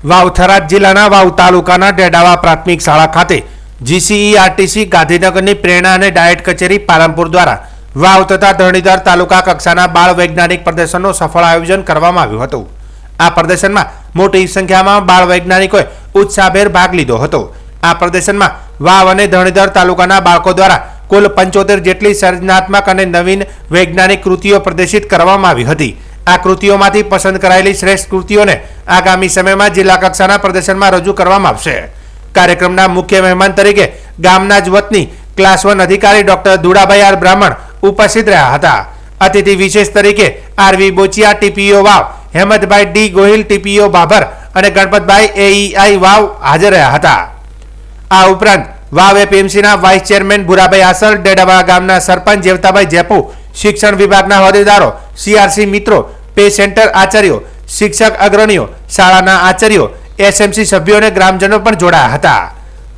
વાવ થરાદ જિલ્લાના વાવ તાલુકાના ડેડાવા પ્રાથમિક શાળા ખાતે જીસીઈઆરટીસી ગાંધીનગરની પ્રેરણા અને ડાયટ કચેરી પાલનપુર દ્વારા વાવ તથા ધરણીધર તાલુકા કક્ષાના બાળ વૈજ્ઞાનિક પ્રદર્શનનું સફળ આયોજન કરવામાં આવ્યું હતું. આ પ્રદર્શનમાં મોટી સંખ્યામાં બાળ વૈજ્ઞાનિકોએ ઉત્સાહભેર ભાગ લીધો હતો. આ પ્રદર્શનમાં વાવ અને ધરણીધર તાલુકાના બાળકો દ્વારા કુલ પંચોતેર જેટલી સર્જનાત્મક અને નવીન વૈજ્ઞાનિક કૃતિઓ પ્રદર્શિત કરવામાં આવી હતી. આ કૃતિઓમાંથી પસંદ કરાયેલી શ્રેષ્ઠ કૃતિઓને આગામી સમયમાં જિલ્લા કક્ષાના પ્રદર્શનમાં રજૂ કરવામાં આવશે. કાર્યક્રમના મુખ્ય મહેમાન તરીકે ગામના જ વતની ક્લાસ વન અધિકારી ડોક્ટર દુડાભાઈ આર બ્રાહ્મણ ઉપસ્થિત રહ્યા હતા. અતિથિ વિશેષ તરીકે R V Bochiya, TPO Vav, Hemantbhai D Gohil, TPO Bhabhar અને ગણપતભાઈ એઈઆઈ વાવ હાજર રહ્યા હતા. આ ઉપરાંત વાવ એપીએમસીના વાઇસ ચેરમેન ભુરાભાઈ આસર ડેડાવા ગામના સરપંચ જેવતાભાઈ જેપુ, શિક્ષણ વિભાગના હોદ્દેદારો, સીઆરસી મિત્રો પે સેન્ટર આચાર્યો, શિક્ષક અગ્રણીઓ, શાળાના આચાર્યો, એસએમસી સભ્યો અને ગ્રામજનો પણ જોડાયા હતા.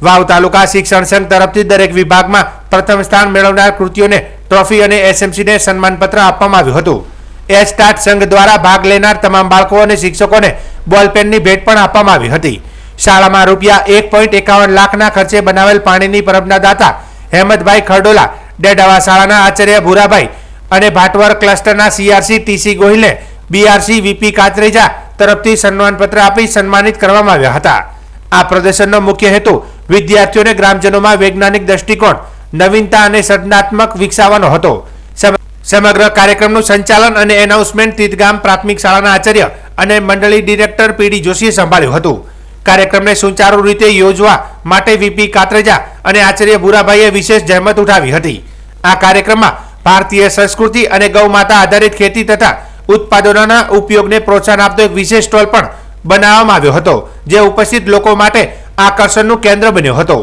વાવ તાલુકા શિક્ષણ સંઘ તરફથી દરેક વિભાગમાં પ્રથમ સ્થાન મેળવનાર કૃતિઓને ટ્રોફી અને એસએમસીને સન્માનપત્ર આપવામાં આવ્યું હતું. એ સ્ટાર્ટ સંઘ દ્વારા ભાગ લેનાર તમામ બાળકો અને શિક્ષકોને બોલપેનની ભેટ પણ આપવામાં આવી હતી. શાળામાં રૂપિયા એક પોઈન્ટ એકાવન લાખના ખર્ચે બનાવેલ પાણીની પરબના દાતા હેમંતભાઈ ખરડોલા, ડેડાવા શાળાના આચાર્ય ભુરાભાઈ અને ભાટવર ક્લસ્ટરના સીઆરસી ટીસી ગોહિલને બીઆરસી વીપી કાચરેજા તરફથી સન્માનપત્ર આપી સન્માનિત કરવામાં આવ્યા હતા. આ પ્રદર્શનનો મુખ્ય હેતુ વિદ્યાર્થીઓને ગ્રામજનોમાં વૈજ્ઞાનિક દ્રષ્ટિકોણ, નવીનતા અને સર્જનાત્મક વિકસાવવાનો હતો. સમ- સમગ્ર કાર્યક્રમનું સંચાલન અને એનાઉન્સમેન્ટ તીતગામ પ્રાથમિક શાળાના આચાર્ય અને મંડળી ડિરેક્ટર પીડી જોશીએ સંભાળ્યું હતું. કાર્યક્રમને સુચારુ રીતે યોજવા માટે વીપી કાતરેજા અને આચાર્ય ભુરાભાઈએ વિશેષ જહેમત ઉઠાવી હતી. આ કાર્યક્રમમાં ભારતીય સંસ્કૃતિ અને ગૌ માતા આધારિત ખેતી તથા ઉત્પાદનોના ઉપયોગને પ્રોત્સાહન આપતો એક વિશેષ સ્ટોલ પણ બનાવવામાં આવ્યો હતો, જે ઉપસ્થિત લોકો માટે આકર્ષણનું કેન્દ્ર બન્યો હતો.